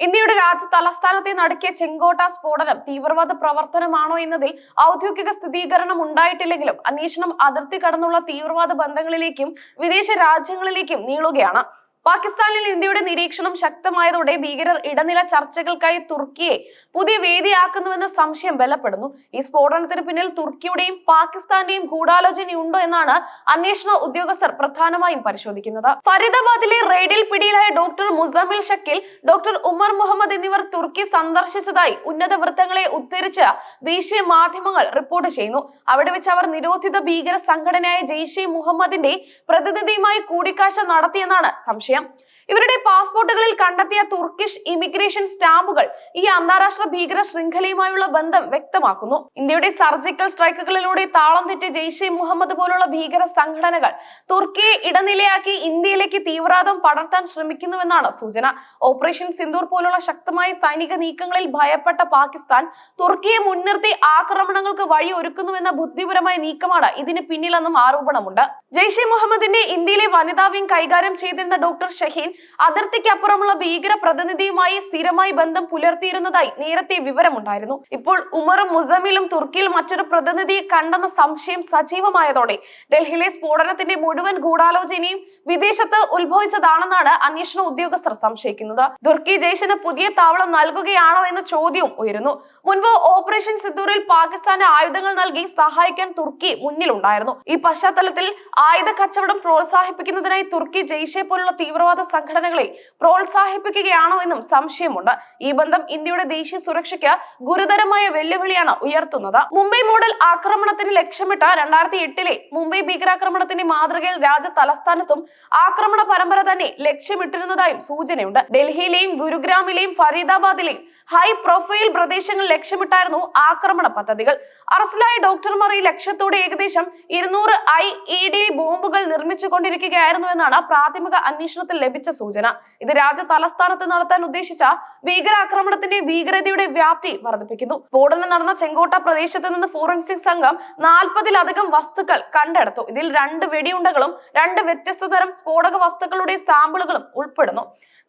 ഇന്ത്യയുടെ രാജ്യ തലസ്ഥാനത്തെ നടക്കിയ ചെങ്കോട്ട സ്ഫോടനം തീവ്രവാദ പ്രവർത്തനമാണോ എന്നതിൽ ഔദ്യോഗിക സ്ഥിരീകരണം ഉണ്ടായിട്ടില്ലെങ്കിലും അന്വേഷണം അതിർത്തി കടന്നുള്ള തീവ്രവാദ ബന്ധങ്ങളിലേക്കും വിദേശ രാജ്യങ്ങളിലേക്കും നീളുകയാണ്. പാകിസ്ഥാനിൽ ഇന്ത്യയുടെ നിരീക്ഷണം ശക്തമായതോടെ ഭീകരർ ഇടനില ചർച്ചകൾക്കായി തുർക്കിയെ പുതിയ വേദിയാക്കുന്നുവെന്ന സംശയം ബലപ്പെടുന്നു. ഈ സ്ഫോടനത്തിന് പിന്നിൽ തുർക്കിയുടെയും പാകിസ്ഥാന്റെയും ഗൂഢാലോചനയുണ്ടോ എന്നാണ് അന്വേഷണ ഉദ്യോഗസ്ഥർ പ്രധാനമായും പരിശോധിക്കുന്നത്. ഫരീദാബാദിലെ റെയ്ഡിൽ പിടിയിലായ ഡോക്ടർ മുസമിൽ ഷക്കിൽ ഡോക്ടർ ഉമർ മുഹമ്മദ് എന്നിവർ തുർക്കി സന്ദർശിച്ചതായി ഉന്നത വൃത്തങ്ങളെ ഉദ്ധരിച്ച് ദേശീയ മാധ്യമങ്ങൾ റിപ്പോർട്ട് ചെയ്യുന്നു. അവിടെ വെച്ച് അവർ നിരോധിത ഭീകര സംഘടനയായ ജെയ്ഷെ മുഹമ്മദിന്റെ പ്രതിനിധിയുമായി കൂടിക്കാഴ്ച നടത്തിയെന്നാണ് സംശയം. chien ഇവരുടെ പാസ്പോർട്ടുകളിൽ കണ്ടെത്തിയ തുർക്കിഷ് ഇമിഗ്രേഷൻ സ്റ്റാമ്പുകൾ ഈ അന്താരാഷ്ട്ര ഭീകര ശൃംഖലയുമായുള്ള ബന്ധം വ്യക്തമാക്കുന്നു. ഇന്ത്യയുടെ സർജിക്കൽ സ്ട്രൈക്കുകളിലൂടെ താളം തെറ്റി ജെയ്ഷെ മുഹമ്മദ് പോലുള്ള ഭീകര സംഘടനകൾ തുർക്കിയെ ഇടനിലയാക്കി ഇന്ത്യയിലേക്ക് തീവ്രവാദം പടർത്താൻ ശ്രമിക്കുന്നുവെന്നാണ് സൂചന. ഓപ്പറേഷൻ സിന്ദൂർ പോലുള്ള ശക്തമായ സൈനിക നീക്കങ്ങളിൽ ഭയപ്പെട്ട പാകിസ്ഥാൻ തുർക്കിയെ മുൻനിർത്തി ആക്രമണങ്ങൾക്ക് വഴി ഒരുക്കുന്നുവെന്ന ബുദ്ധിപരമായ നീക്കമാണ് ഇതിന് പിന്നിലെന്നും ആരോപണമുണ്ട്. ജെയ്ഷെ മുഹമ്മദിന്റെ ഇന്ത്യയിലെ വനിതാ വിംഗ് കൈകാര്യം ചെയ്തിരുന്ന ഡോക്ടർ ഷഹീൻ അതിർത്തിക്കപ്പുറമുള്ള ഭീകര പ്രതിനിധിയുമായി സ്ഥിരമായി ബന്ധം പുലർത്തിയിരുന്നതായി നേരത്തെ വിവരമുണ്ടായിരുന്നു. ഇപ്പോൾ ഉമറും മുസമിലും തുർക്കിയിൽ മറ്റൊരു പ്രതിനിധിയെ കണ്ടെന്ന സംശയം സജീവമായതോടെ ഡൽഹിയിലെ സ്ഫോടനത്തിന്റെ മുഴുവൻ ഗൂഢാലോചനയും വിദേശത്ത് ഉത്ഭവിച്ചതാണെന്നാണ് അന്വേഷണ ഉദ്യോഗസ്ഥർ സംശയിക്കുന്നത്. തുർക്കി ജയ്ഷിന് പുതിയ താവളം നൽകുകയാണോ എന്ന ചോദ്യവും ഉയരുന്നു. മുൻപ് ഓപ്പറേഷൻ സിദ്ദൂറിൽ പാകിസ്ഥാന് ആയുധങ്ങൾ നൽകി സഹായിക്കാൻ തുർക്കി മുന്നിലുണ്ടായിരുന്നു. ഈ പശ്ചാത്തലത്തിൽ ആയുധ കച്ചവടം പ്രോത്സാഹിപ്പിക്കുന്നതിനായി തുർക്കി ജയ്ഷെ പോലുള്ള തീവ്രവാദ സംഘടനകളെ പ്രോത്സാഹിപ്പിക്കുകയാണോ എന്നും സംശയമുണ്ട്. ഈ ബന്ധം ഇന്ത്യയുടെ ദേശീയ സുരക്ഷയ്ക്ക് ഗുരുതരമായ വെല്ലുവിളിയാണ് ഉയർത്തുന്നത്. മുംബൈ മോഡൽ ആക്രമണത്തിന് ലക്ഷ്യമിട്ട രണ്ടായിരത്തി എട്ടിലെ മുംബൈ ഭീകരാക്രമണത്തിന്റെ മാതൃകയിൽ രാജ്യ തലസ്ഥാനത്തും ആക്രമണ പരമ്പര തന്നെ ലക്ഷ്യമിട്ടിരുന്നതായും സൂചനയുണ്ട്. ഡൽഹിയിലെയും ഗുരുഗ്രാമിലെയും ഫരീദാബാദിലെയും ഹൈ പ്രൊഫൈൽ പ്രദേശങ്ങൾ ലക്ഷ്യമിട്ടായിരുന്നു ആക്രമണ പദ്ധതികൾ. അറസ്റ്റിലായ ഡോക്ടർമാർ ഈ ലക്ഷ്യത്തോടെ ഏകദേശം ഇരുന്നൂറ് ഐ ഇ ഡി ബോംബുകൾ നിർമ്മിച്ചുകൊണ്ടിരിക്കുകയായിരുന്നു എന്നാണ് പ്രാഥമിക അന്വേഷണത്തിൽ ലഭിച്ച സൂചന. ഇത് രാജ്യ തലസ്ഥാനത്ത് നടത്താൻ ഉദ്ദേശിച്ച ഭീകരാക്രമണത്തിന്റെ ഭീകരതയുടെ വ്യാപ്തി വർദ്ധിപ്പിക്കുന്നു. സ്ഫോടനം നടന്ന ചെങ്കോട്ട പ്രദേശത്ത് നിന്ന് ഫോറൻസിക് സംഘം നാൽപ്പതിലധികം വസ്തുക്കൾ കണ്ടെടുത്തു. ഇതിൽ രണ്ട് വെടിയുണ്ടകളും രണ്ട് വ്യത്യസ്ത തരം സ്ഫോടക വസ്തുക്കളുടെ സാമ്പിളുകളും ഉൾപ്പെടുന്നു.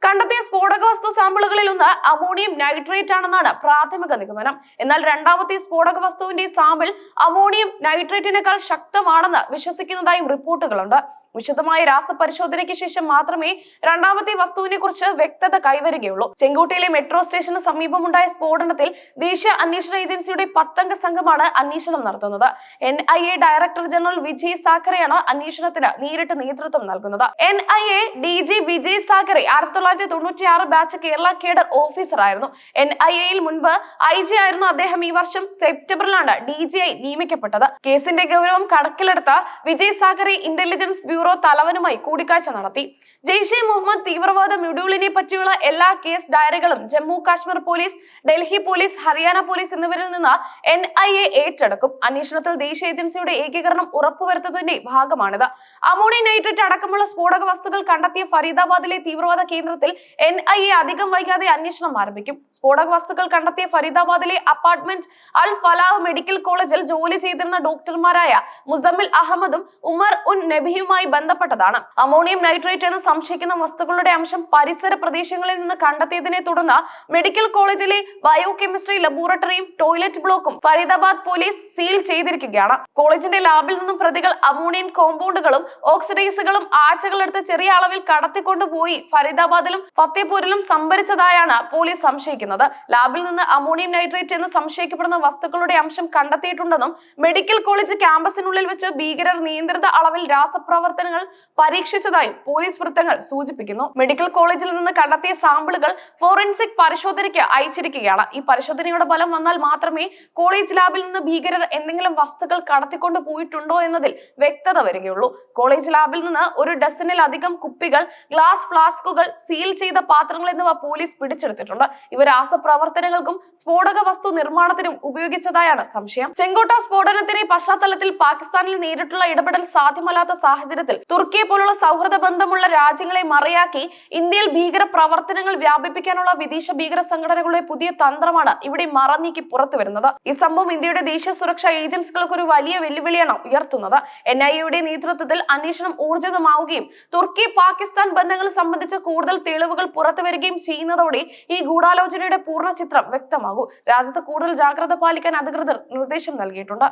കണ്ടെത്തിയ സ്ഫോടക വസ്തു സാമ്പിളുകളിൽ ഒന്ന് അമോണിയം നൈട്രേറ്റ് ആണെന്നാണ് പ്രാഥമിക നിഗമനം. എന്നാൽ രണ്ടാമത്തെ സ്ഫോടക വസ്തുവിന്റെ സാമ്പിൾ അമോണിയം നൈട്രേറ്റിനേക്കാൾ ശക്തമാണെന്ന് വിശ്വസിക്കുന്നതായും റിപ്പോർട്ടുകളുണ്ട്. വിശദമായ രാസപരിശോധനയ്ക്ക് ശേഷം മാത്രമേ രണ്ടാമത്തെ വസ്തുവിനെ കുറിച്ച് വ്യക്തത കൈവരികയുള്ളൂ. ചെങ്കോട്ടയിലെ മെട്രോ സ്റ്റേഷന് സമീപമുണ്ടായ സ്ഫോടനത്തിൽ ദേശീയ അന്വേഷണ ഏജൻസിയുടെ പത്തംഗ സംഘമാണ് അന്വേഷണം നടത്തുന്നത്. N I A director general Vijay Sakhare അന്വേഷണത്തിന് നേരിട്ട് നേതൃത്വം നൽകുന്നത്. N I A D G Vijay Sakhare ആയിരത്തി തൊള്ളായിരത്തി തൊണ്ണൂറ്റി ആറ് ബാച്ച് കേരള കേഡർ ഓഫീസറായിരുന്നു. എൻ ഐ എയിൽ മുൻപ് ഐ ജി ആയിരുന്നു അദ്ദേഹം ഈ വർഷം സെപ്റ്റംബറിലാണ് ഡി ജി ഐ നിയമിക്കപ്പെട്ടത്. കേസിന്റെ ഗൗരവം കണക്കിലെടുത്ത വിജയ് സാക്കറെ ഇന്റലിജൻസ് ബ്യൂറോ തലവനുമായി കൂടിക്കാഴ്ച നടത്തി. ജെയ്ഷെ മുഹമ്മദ് തീവ്രവാദ മ്യൂഡ്യൂളിനെ പറ്റിയുള്ള എല്ലാ case ഡയറികളും Jammu Kashmir police Delhi police Haryana police എന്നിവരിൽ നിന്ന് എൻ ഐ എ ഏറ്റെടുക്കും. അന്വേഷണത്തിൽ ദേശീയ ഏജൻസിയുടെ ഏകീകരണം ഉറപ്പുവരുത്തുന്നതിന്റെ ഭാഗമാണിത്. അമോണിയം നൈട്രേറ്റ് അടക്കമുള്ള സ്ഫോടക വസ്തുക്കൾ കണ്ടെത്തിയ ഫരീദാബാദിലെ തീവ്രവാദ കേന്ദ്രത്തിൽ എൻ ഐ എ അധികം വൈകാതെ അന്വേഷണം ആരംഭിക്കും. സ്ഫോടക വസ്തുക്കൾ കണ്ടെത്തിയ ഫരീദാബാദിലെ അപ്പാർട്ട്മെന്റ് അൽ ഫലാഹ് മെഡിക്കൽ കോളേജിൽ ജോലി ചെയ്തിരുന്ന ഡോക്ടർമാരായ മുസമ്മിൽ അഹമ്മദും ഉമർ ഉൻ നബിയുമായി ബന്ധപ്പെട്ടതാണ്. അമോണിയം നൈട്രേറ്റ് എന്ന് സംശയിക്കുന്ന വസ്തുക്കളുടെ അംശം പരിസര പ്രദേശങ്ങളിൽ നിന്ന് കണ്ടെത്തിയതിനെ തുടർന്ന് മെഡിക്കൽ കോളേജിലെ ബയോ കെമിസ്ട്രി ലബോറട്ടറിയും ടോയ്ലറ്റ് ബ്ലോക്കും ഫരീദാബാദ് പോലീസ് സീൽ ചെയ്തിരിക്കുകയാണ്. കോളേജിന്റെ ലാബിൽ നിന്നും പ്രതികൾ അമോണിയൻ കോമ്പൗണ്ടുകളും ഓക്സിഡൈസുകളും ആഴ്ചകളെടുത്ത് ചെറിയ അളവിൽ കടത്തിക്കൊണ്ടുപോയി ഫരീദാബാദിലും ഫത്തേപൂരിലും സംഭരിച്ചതായാണ് പോലീസ് സംശയിക്കുന്നത്. ലാബിൽ നിന്ന് അമോണിയം നൈട്രേറ്റ് എന്ന് സംശയിക്കപ്പെടുന്ന വസ്തുക്കളുടെ അംശം കണ്ടെത്തിയിട്ടുണ്ടെന്നും മെഡിക്കൽ കോളേജ് ക്യാമ്പസിനുള്ളിൽ വെച്ച് ഭീകരർ നിയന്ത്രിത അളവിൽ രാസപ്രവർത്തനങ്ങൾ പരീക്ഷിച്ചതായും പോലീസ് വൃത്തങ്ങൾ സൂചിപ്പിക്കുന്നു. മെഡിക്കൽ കോളേജിൽ നിന്ന് കണ്ടെത്തിയ സാമ്പിളുകൾ ഫോറൻസിക് പരിശോധനയ്ക്ക് അയച്ചിരിക്കുകയാണ്. ഈ പരിശോധനയുടെ ഫലം വന്നാൽ മാത്രമേ കോളേജ് ലാബിൽ നിന്ന് ഭീകരർ എന്തെങ്കിലും വസ്തുക്കൾ കടത്തിക്കൊണ്ട് പോയിട്ടുണ്ടോ എന്നതിൽ വ്യക്തത വരികയുള്ളൂ. കോളേജ് ലാബിൽ നിന്ന് ഒരു ഡസനിലധികം കുപ്പികൾ ഗ്ലാസ് ഫ്ലാസ്കുകൾ സീൽ ചെയ്ത പാത്രങ്ങൾ എന്നിവ പോലീസ് പിടിച്ചെടുത്തിട്ടുണ്ട്. ഇവ രാസപ്രവർത്തനങ്ങൾക്കും സ്ഫോടക വസ്തു നിർമ്മാണത്തിനും ഉപയോഗിച്ചതായാണ് സംശയം. ചെങ്കോട്ട സ്ഫോടനത്തിന്റെ പശ്ചാത്തലത്തിൽ പാകിസ്ഥാനിൽ നേരിട്ടുള്ള ഇടപെടൽ സാധ്യമല്ലാത്ത സാഹചര്യത്തിൽ തുർക്കിയെ പോലുള്ള സൗഹൃദ ബന്ധമുള്ള രാജ്യങ്ങളെ മറയാക്കി ഇന്ത്യയിൽ ഭീകര പ്രവർത്തനങ്ങൾ വ്യാപിപ്പിക്കാനുള്ള വിദേശ ഭീകര സംഘടനകളുടെ പുതിയ തന്ത്രമാണ് ഇവിടെ മറനീക്കി പുറത്തു വരുന്നത്. ഈ സംഭവം ഇന്ത്യയുടെ ദേശീയ സുരക്ഷാ ഏജൻസികൾക്ക് ഒരു വലിയ വെല്ലുവിളിയാണ് ഉയർത്തുന്നത്. എൻ ഐ എയുടെ നേതൃത്വത്തിൽ അന്വേഷണം ഊർജിതമാവുകയും തുർക്കി പാകിസ്ഥാൻ ബന്ധങ്ങൾ സംബന്ധിച്ച് കൂടുതൽ തെളിവുകൾ പുറത്തു വരികയും ചെയ്യുന്നതോടെ ഈ ഗൂഢാലോചനയുടെ പൂർണ ചിത്രം വ്യക്തമാകൂ. രാജ്യത്ത് കൂടുതൽ ജാഗ്രത പാലിക്കാൻ അധികൃതർ നിർദ്ദേശം നൽകിയിട്ടുണ്ട്.